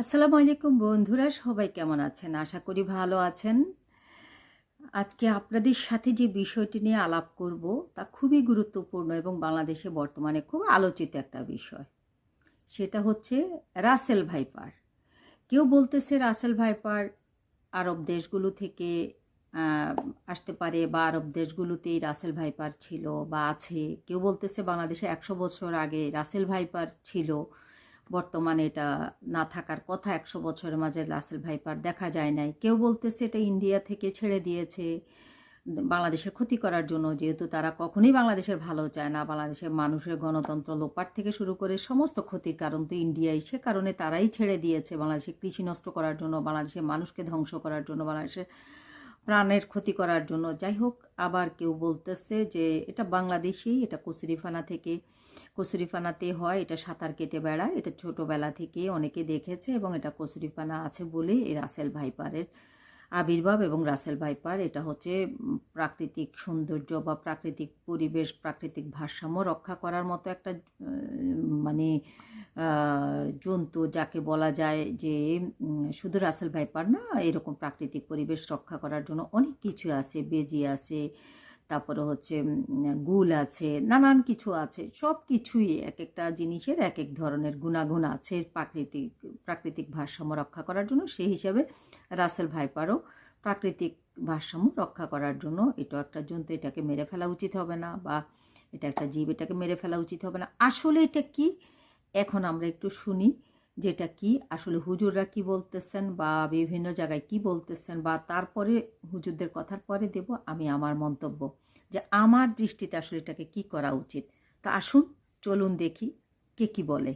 আসসালামু আলাইকুম বন্ধুরা, সবাই কেমন আছেন? আশা করি ভালো আছেন। আজকে আপনাদের সাথে যে বিষয়টি নিয়ে আলাপ করব, তা খুবই গুরুত্বপূর্ণ এবং বাংলাদেশে বর্তমানে খুব আলোচিত একটা বিষয়। সেটা হচ্ছে রাসেল ভাইপার। কেউ বলতেছে রাসেল ভাইপার আরব দেশগুলো থেকে আসতে পারে বা আরব দেশগুলোতেই রাসেল ভাইপার ছিল বা আছে। কেউ বলতেছে বাংলাদেশে একশো বছর আগে রাসেল ভাইপার ছিল। বর্তমানে এটা না থাকার কথা, একশো বছরের মাঝে রাসেল ভাইপার দেখা যায় নাই। কেউ বলতেছে এটা ইন্ডিয়া থেকে ছেড়ে দিয়েছে। বাংলাদেশের ক্ষতি করার জন্য যেহেতু তারা কখনোই বাংলাদেশের ভালো চায় না, বাংলাদেশের মানুষের গণতন্ত্র লোপাট থেকে শুরু করে সমস্ত ক্ষতির কারণ তো ইন্ডিয়াই। সে কারণে তারাই ছেড়ে দিয়েছে বাংলাদেশের কৃষি নষ্ট করার জন্য, বাংলাদেশের মানুষকে ধ্বংস করার জন্য, বাংলাদেশের প্রাণের ক্ষতি করার জন্য। যাই হোক আবার কেউ বলতেছে যে, এটা বাংলাদেশি, এটা কচুরিফানা থেকে, কচুরিফানাতে হয়, এটা সাঁতার কেটে বেড়ায়, এটা ছোটোবেলা থেকে অনেকে দেখেছে এবং এটা কচুরিফানা আছে বলেই এই রাসেল ভাইপারের আবির্ভাব এবং রাসেল ভাইপার, এটা হচ্ছে প্রাকৃতিক সৌন্দর্য বা প্রাকৃতিক পরিবেশ, প্রাকৃতিক ভারসাম্য রক্ষা করার মতো একটা মানে জন্তু যাকে বলা যায় যে শুধু রাসেল ভাইপার না, এরকম প্রাকৃতিক পরিবেশ রক্ষা করার জন্য অনেক কিছু আছে, বেজি আছে তারপরে হচ্ছে গুল আছে, নানান কিছু আছে সব কিছুই এক একটা জিনিসের এক এক ধরনের গুণাগুণ আছে প্রাকৃতিক প্রাকৃতিক ভারসাম্য রক্ষা করার জন্য। সেই হিসাবে রাসেল ভাইপারও প্রাকৃতিক ভারসাম্য রক্ষা করার জন্য এটা একটা জন্তু এটাকে মেরে ফেলা উচিত হবে না বা এটা একটা জীব, এটাকে মেরে ফেলা উচিত হবে না। আসলে এটা কি? এখন আমরা একটু শুনি। যেটা কি, আসলে হুজুররা কি বলতেছেন বা বিভিন্ন জায়গায় কি বলতেছেন বা তারপরে হুজুরদের কথার পরে দেব আমি আমার মন্তব্য। যে আমার দৃষ্টিতে আসলে এটাকে কি করা উচিত। তা আসুন, চলুন দেখি কে কি বলে।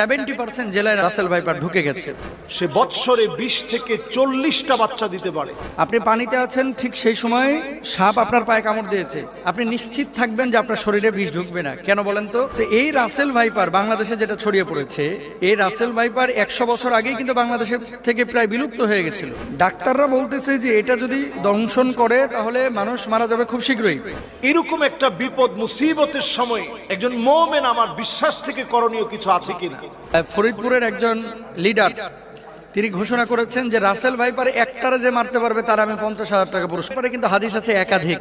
সেভেন্টি পার্সেন্ট জেলায় রাসেল ভাইপার ঢুকে গেছে। সে বৎসরে বিশ থেকে চল্লিশটা বাচ্চা দিতে পারে। আপনি পানিতে আছেন ঠিক সেই সময় সাপ আপনার পায়ে কামড় দিয়েছে। আপনি নিশ্চিত থাকবেন যে আপনার শরীরে বিষ ঢুকবে না। কেন বলেন তো? এই রাসেল ভাইপার বাংলাদেশে যেটা ছড়িয়ে পড়েছে এই রাসেল ভাইপার একশো বছর আগেই কিন্তু বাংলাদেশের থেকে প্রায় বিলুপ্ত হয়ে গেছিল। ডাক্তাররা বলতেছে যে এটা যদি দংশন করে তাহলে মানুষ মারা যাবে খুব শীঘ্রই। এরকম একটা বিপদ মুসিবতের সময় একজন মোমেন আমার বিশ্বাস থেকে করণীয় কিছু আছে কিনা? ফরিদপুরের একজন লিডার, তিনি ঘোষণা করেছেন যে রাসেল ভাইপার একটারে যে মারতে পারবে তার আমি পঞ্চাশ হাজার টাকা পুরস্কার। কিন্তু হাদিস আছে একাধিক।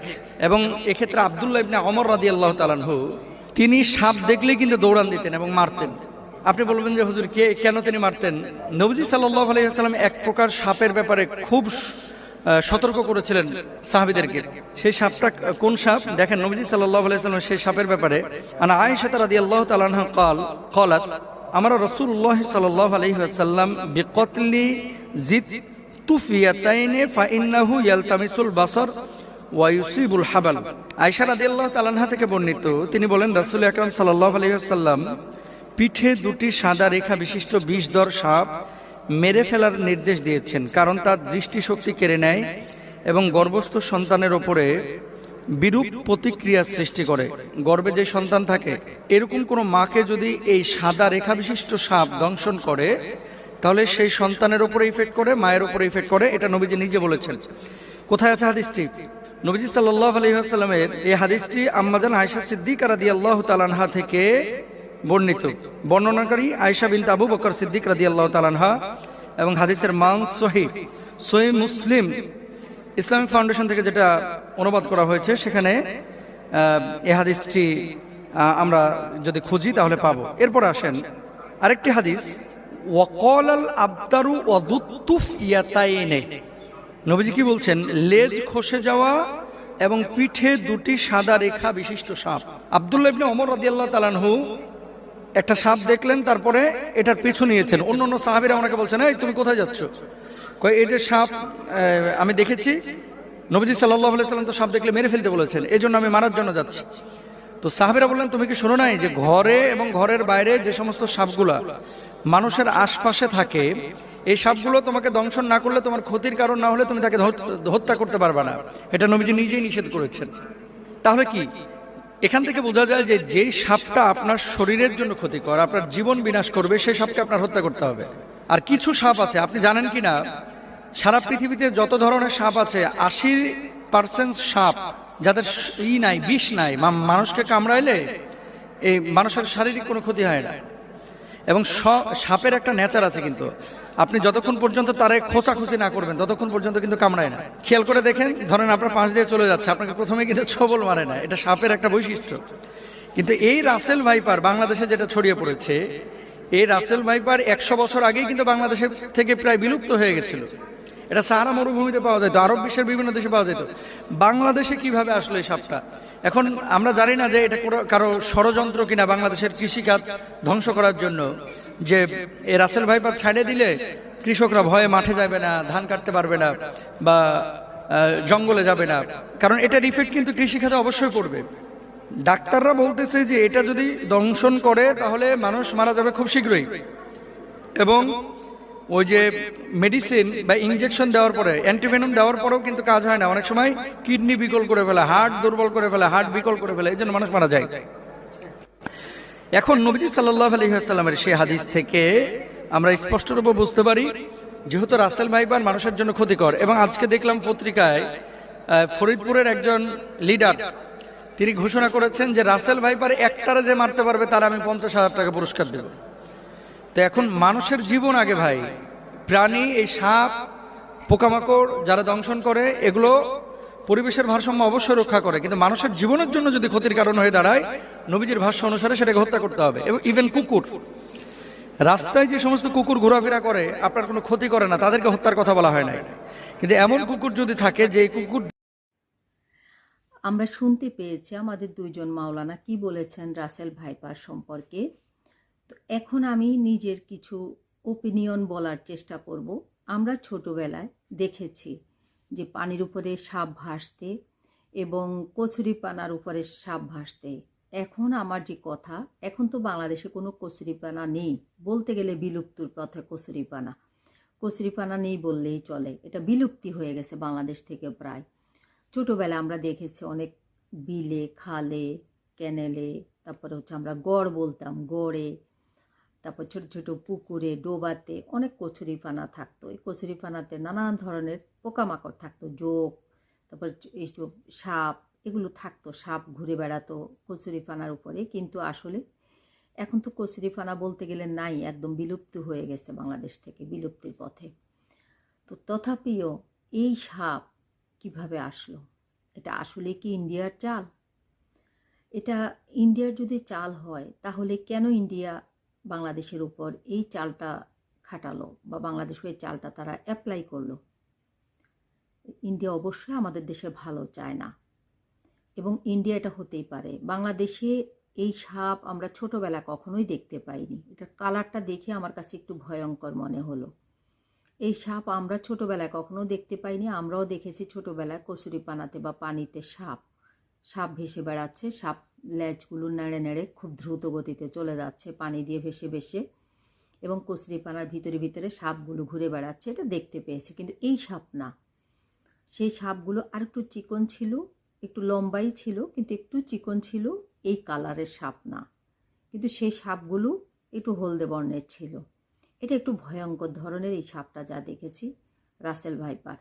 এবং এক্ষেত্রে আবদুল্লাহ ইবনে অমর রাদি আল্লাহ তালানহু তিনি সাপ দেখলেই কিন্তু দৌড়ান দিতেন এবং মারতেন। আপনি বলবেন যে, হুজুর, কে, কেন তিনি মারতেন? নবজি সাল্লাহ আলাইসাল্লাম এক প্রকার সাপের ব্যাপারে খুব সতর্ক করেছিলেন সাহাবিদেরকে। সেই সাপটা কোন সাপ? দেখেন, নবজি সাল্লাহ আলাইসাল্লাম সেই সাপের ব্যাপারে। আনা আয়েশা রাদি আল্লাহ তালানহা কাল, কলাত আমার রসুল্লাহ সাল্লাহ আলহিহাসাল্লাম বিকতলি জিত তুফিয়াতাইনে ফাইন্নাহু ইয়ালতামিসুল বাসর ওয়াইসিবুল হাবাল। আয়সা রাদিয়াল্লাহ তালানহা থেকে বর্ণিত, তিনি বলেন, রাসূল আকরাম সাল্লাল্লাহু আলাইহি পিঠে দুটি সাদা রেখা বিশিষ্ট বিষধর সাপ মেরে ফেলার নির্দেশ দিয়েছেন, কারণ তার দৃষ্টিশক্তি কেড়ে নেয় এবং গর্ভস্থ সন্তানের ওপরে বিরূপ প্রতিক্রিয়া সৃষ্টি করে। গর্বে যে সন্তান থাকে, এরকম কোনো মাকে যদি এই সাদা রেখা বিশিষ্ট সাপ দংশন করে, তাহলে সেই সন্তানের উপরে ইফেক্ট করে, মায়ের উপরে ইফেক্ট করে, এটা নবীজি নিজে বলেছেন। কোথায় আছে হাদিসটি? নবীজি সাল্লাহ আলহিহাস্লামের এই হাদিসটি আম্মাজান আয়সা সিদ্দিক রাদি আল্লাহ তালানহা থেকে বর্ণিত। বর্ণনাকারী আয়সা বিন আবু বকর সিদ্দিক রাদি আল্লাহ তালানহা এবং হাদিসের মান সহি সহি মুসলিম ইসলামিক ফাউন্ডেশন থেকে যেটা অনুবাদ করা হয়েছে, সেখানে এ হাদিসটি আমরা যদি খুঁজি তাহলে পাবো। এরপর আসেন, আরেকটি হাদিস, ওয়াকলাল আবদারু ওয়াদুত্তুফ ইয়াতাইনে নবীজি কি বলছেন? লেজ খসে যাওয়া এবং পিঠে দুটি সাদা রেখা বিশিষ্ট সাপ। আব্দুল্লাহ ইবনে ওমর রাদিয়াল্লাহু তাআলাহু একটা সাপ দেখলেন, তারপরে এটার পিছু নিয়েছেন। অন্য অন্য সাহাবিরা ওনাকে বলছেন, এই, তুমি কোথায় যাচ্ছ? কয়, এই যে সাপ আমি দেখেছি। নবীজি সাল্লাহ সাল্লাম তো সাপ দেখলে মেরে ফেলতে বলেছেন এই জন্য আমি মারার জন্য যাচ্ছি। তো সাহাবিরা বললেন, তুমি কি শোনো নাই যে ঘরে এবং ঘরের বাইরে যে সমস্ত সাপগুলা মানুষের আশপাশে থাকে, এই সাপগুলো তোমাকে দংশন না করলে তোমার ক্ষতির কারণ না হলে তুমি তাকে হত্যা করতে পারবে না। এটা নবীজি নিজেই নিষেধ করেছেন। তাহলে কি? এখান থেকে বোঝা যায় যে যেই সাপটা আপনার শরীরের জন্য ক্ষতিকর, আপনার জীবন বিনাশ করবে, সেই সাপকে আপনার হত্যা করতে হবে। আর কিছু সাপ আছে, আপনি জানেন কি না সারা পৃথিবীতে যত ধরনের সাপ আছে, আশি পার্সেন্ট সাপ, যাদের ই নাই, বিষ নাই মানুষকে কামড়াইলে এই মানুষের শারীরিক কোনো ক্ষতি হয় না। এবং সাপের একটা নেচার আছে কিন্তু আপনি যতক্ষণ পর্যন্ত তারে খোঁচাখুচি না করবেন, ততক্ষণ পর্যন্ত কিন্তু কামড়ায় না। খেয়াল করে দেখেন, ধরেন আপনার পাশ দিয়ে চলে যাচ্ছে, আপনাকে প্রথমে কিন্তু ছবল মারে না, এটা সাপের একটা বৈশিষ্ট্য। কিন্তু এই রাসেল ভাইপার বাংলাদেশে যেটা ছড়িয়ে পড়েছে, এই রাসেল ভাইপার একশো বছর আগেই কিন্তু বাংলাদেশের থেকে প্রায় বিলুপ্ত হয়ে গেছিল। এটা সাহারা মরুভূমিতে পাওয়া যেত, আরব বিশ্বের বিভিন্ন দেশে পাওয়া যেত। বাংলাদেশে কীভাবে আসলো এই সাপটা? এখন আমরা জানি না যে এটা কারও ষড়যন্ত্র কিনা বাংলাদেশের কৃষিকাজ ধ্বংস করার জন্য। যে এ রাসেল ভাইপার ছাড়ে দিলে কৃষকরা ভয়ে মাঠে যাবে না, ধান কাটতে পারবে না বা জঙ্গলে যাবে না। কারণ এটার ইফেক্ট কিন্তু কৃষিখাতে অবশ্যই পড়বে। ডাক্তাররা বলতেছে যে এটা যদি দংশন করে, তাহলে মানুষ মারা যাবে খুব শীঘ্রই। এবং ওই যে মেডিসিন বা ইঞ্জেকশন দেওয়ার পরে অ্যান্টিভেনম দেওয়ার পরেও কিন্তু কাজ হয় না। অনেক সময় কিডনি বিকল করে ফেলে হার্ট দুর্বল করে ফেলে হার্ট বিকল করে ফেলে, এই জন্য মানুষ মারা যায়। এখন নবীজি সাল্লাহ আলহিহাস্লামের সেই হাদিস থেকে আমরা স্পষ্টরূপে বুঝতে পারি, যেহেতু রাসেল ভাইবার মানুষের জন্য ক্ষতিকর। এবং আজকে দেখলাম পত্রিকায় ফরিদপুরের একজন লিডার, তিনি ঘোষণা করেছেন যে রাসেল ভাইপার একটারে যে মারতে পারবে, তার আমি পঞ্চাশ হাজার টাকা পুরস্কার দেব। তো এখন মানুষের জীবন আগে ভাই, প্রাণী, এই সাপ, পোকামাকড় যারা দংশন করে, এগুলো পরিবেশের ভারসাম্য অবশ্যই রক্ষা করে। কিন্তু মানুষের জীবনের জন্য যদি ক্ষতির কারণ হয়ে দাঁড়ায় নবীজির ভাষ্য অনুসারে সেটাকে হত্যা করতে হবে এবং ইভেন কুকুর। রাস্তায় যে সমস্ত কুকুর ঘোরাফেরা করে, আপনার কোনো ক্ষতি করে না, তাদেরকে হত্যার কথা বলা হয় নাই। কিন্তু এমন কুকুর যদি থাকে যে কুকুর আমরা শুনতে পেয়েছি আমাদের দুইজন মাওলানা কি বলেছেন রাসেল ভাইপার সম্পর্কে। তো এখন আমি নিজের কিছু ওপিনিয়ন বলার চেষ্টা করব। আমরা ছোটবেলায় দেখেছি যে পানির উপরে সাপ ভাসতে এবং কচুরিপানার উপরে সাপ ভাসতে এখন আমার যে কথা, এখন তো বাংলাদেশে কোনো কচুরিপানা নেই। বলতে গেলে বিলুপ্তর পথে কচুরিপানা। কচুরিপানা নেই বললেই চলে। এটা বিলুপ্তি হয়ে গেছে বাংলাদেশ থেকে প্রায়। ছোটোবেলায় আমরা দেখেছি অনেক বিলে, খালে, ক্যানেলে, তারপরে হচ্ছে আমরা গড় বলতাম, গড়ে, তারপর ছোট ছোট পুকুরে, ডোবাতে অনেক কচুরিপানা থাকতো। এই কচুরিপানাতে নানান ধরনের পোকামাকড় থাকতো, জোক, তারপর এইসব সাপ এগুলো থাকতো, সাপ ঘুরে বেড়াতো কচুরিপানার উপরে, কিন্তু আসলে এখন তো কচুরিপানা বলতে গেলে নাই, একদম বিলুপ্ত হয়ে গেছে বাংলাদেশ থেকে, বিলুপ্তির পথে। তো তথাপিও এই সাপ কীভাবে আসলো? এটা আসলে কি ইন্ডিয়ার চাল? এটা ইন্ডিয়ার যদি চাল হয়, তাহলে কেন ইন্ডিয়া বাংলাদেশের উপর এই চালটা খাটালো বা বাংলাদেশ এই চালটা তারা অ্যাপ্লাই করল? ইন্ডিয়া অবশ্যই আমাদের দেশে ভালো চায় না। এবং ইন্ডিয়া এটা হতেই পারে। বাংলাদেশে এই সাপ আমরা ছোটবেলা কখনোই দেখতে পাইনি। এটার কালারটা দেখে আমার কাছে একটু ভয়ঙ্কর মনে হলো। এই সাপ আমরা ছোটবেলায় কখনো দেখতে পাইনি, আমরাও দেখেছি ছোটবেলায় কচুরি পানাতে বা পানিতে সাপ। সাপ ভেসে বেড়াচ্ছে, সাপ ল্যাজগুলো নেড়ে নেড়ে খুব দ্রুত গতিতে চলে যাচ্ছে, পানি দিয়ে ভেসে ভেসে এবং কচুরি পানার ভিতরে ভিতরে সাপগুলো ঘুরে বেড়াচ্ছে, এটা দেখতে পেয়েছি। কিন্তু এই সাপ না। সেই সাপগুলো আর একটু চিকন ছিল একটু লম্বাই ছিল, কিন্তু একটু চিকন ছিল এই কালারের সাপ না কিন্তু সেই সাপগুলো একটু হলদে বর্ণের ছিল। এটা একটু ভয়ঙ্কর ধরনের এই সাপটা যা দেখেছি, রাসেল ভাইপার।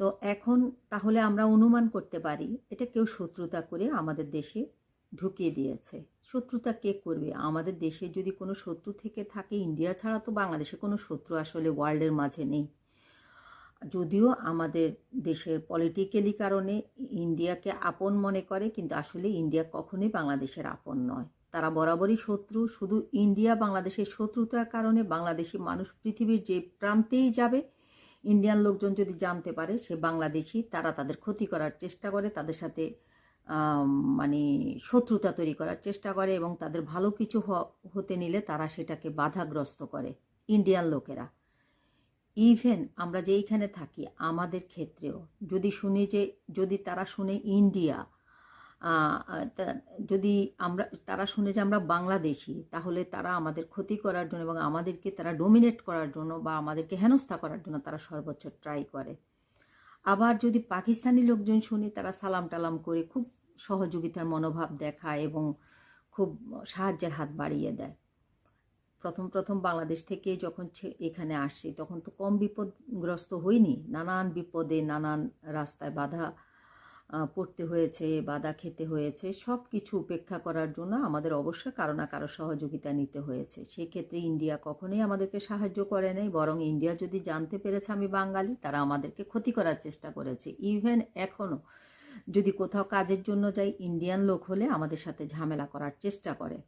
তো এখন তাহলে আমরা অনুমান করতে পারি, এটা কেউ শত্রুতা করে আমাদের দেশে ঢুকিয়ে দিয়েছে। শত্রুতা কে করবে? আমাদের দেশে যদি কোনো শত্রু থেকে থাকে, ইন্ডিয়া ছাড়া তো বাংলাদেশে কোনো শত্রু আসলে ওয়ার্ল্ডের মাঝে নেই। যদিও আমাদের দেশের পলিটিক্যালি কারণে ইন্ডিয়াকে আপন মনে করে, কিন্তু আসলে ইন্ডিয়া কখনোই বাংলাদেশের আপন নয়। তারা বরাবরই শত্রু, শুধু ইন্ডিয়া বাংলাদেশের শত্রুতার কারণে বাংলাদেশি মানুষ পৃথিবীর যে প্রান্তেই যাবে, ইন্ডিয়ান লোকজন যদি জানতে পারে সে বাংলাদেশি, তারা তাদের ক্ষতি করার চেষ্টা করে, তাদের সাথে মানে শত্রুতা তৈরি করার চেষ্টা করে এবং তাদের ভালো কিছু হতে নিলে তারা সেটাকে বাধাগ্রস্ত করে, ইন্ডিয়ান লোকেরা। ইভেন আমরা যে এইখানে থাকি, আমাদের ক্ষেত্রেও, যদি শুনি যে, যদি তারা শুনে ইন্ডিয়া যদি আমরা, তারা শুনে যে আমরা বাংলাদেশি, তাহলে তারা আমাদের ক্ষতি করার জন্য এবং আমাদেরকে তারা ডোমিনেট করার জন্য বা আমাদেরকে হেনস্থা করার জন্য তারা সর্বোচ্চ ট্রাই করে। আবার যদি পাকিস্তানি লোকজন শুনি, তারা সালাম টালাম করে, খুব সহযোগিতার মনোভাব দেখায় এবং খুব সাহায্যের হাত বাড়িয়ে দেয়। প্রথম প্রথম বাংলাদেশ থেকে যখন এখানে আসছি, তখন তো কম বিপদগ্রস্ত হইনি নানান বিপদে নানান রাস্তায় বাধা পড়তে হয়েছে, বাধা খেতে হয়েছে। সব কিছু উপেক্ষা করার জন্য আমাদের অবশ্যই কারও না কারও সহযোগিতা নিতে হয়েছে। সেক্ষেত্রে ইন্ডিয়া কখনোই আমাদেরকে সাহায্য করে নাই, বরং ইন্ডিয়া যদি জানতে পেরেছে আমি বাঙালি, তারা আমাদেরকে ক্ষতি করার চেষ্টা করেছে। ইভেন এখনও যদি কোথাও কাজের জন্য যাই, ইন্ডিয়ান লোক হলে আমাদের সাথে ঝামেলা করার চেষ্টা করে।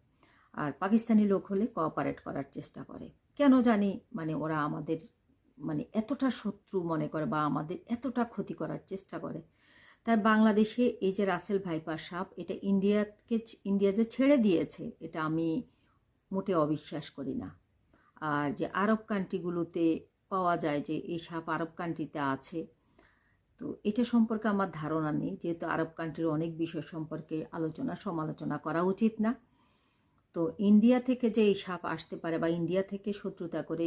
আর পাকিস্তানি লোক হলে কোঅপারেট করার চেষ্টা করে। কেন জানি? মানে ওরা আমাদের মানে এতটা শত্রু মনে করে বা আমাদের এতটা ক্ষতি করার চেষ্টা করে। তাই বাংলাদেশে এই যে রাসেল ভাইপার সাপ, এটা ইন্ডিয়াকে ইন্ডিয়া যে ছেড়ে দিয়েছে, এটা আমি মোটে অবিশ্বাস করি না। আর যে আরব কান্ট্রিগুলোতে পাওয়া যায় যে এই সাপ আরব কান্ট্রিতে আছে, তো এটা সম্পর্কে আমার ধারণা নেই। যেহেতু আরব কান্ট্রির অনেক বিষয় সম্পর্কে আলোচনা, সমালোচনা করা উচিত না। তো ইন্ডিয়া থেকে যে এই সাপ আসতে পারে বা ইন্ডিয়া থেকে শত্রুতা করে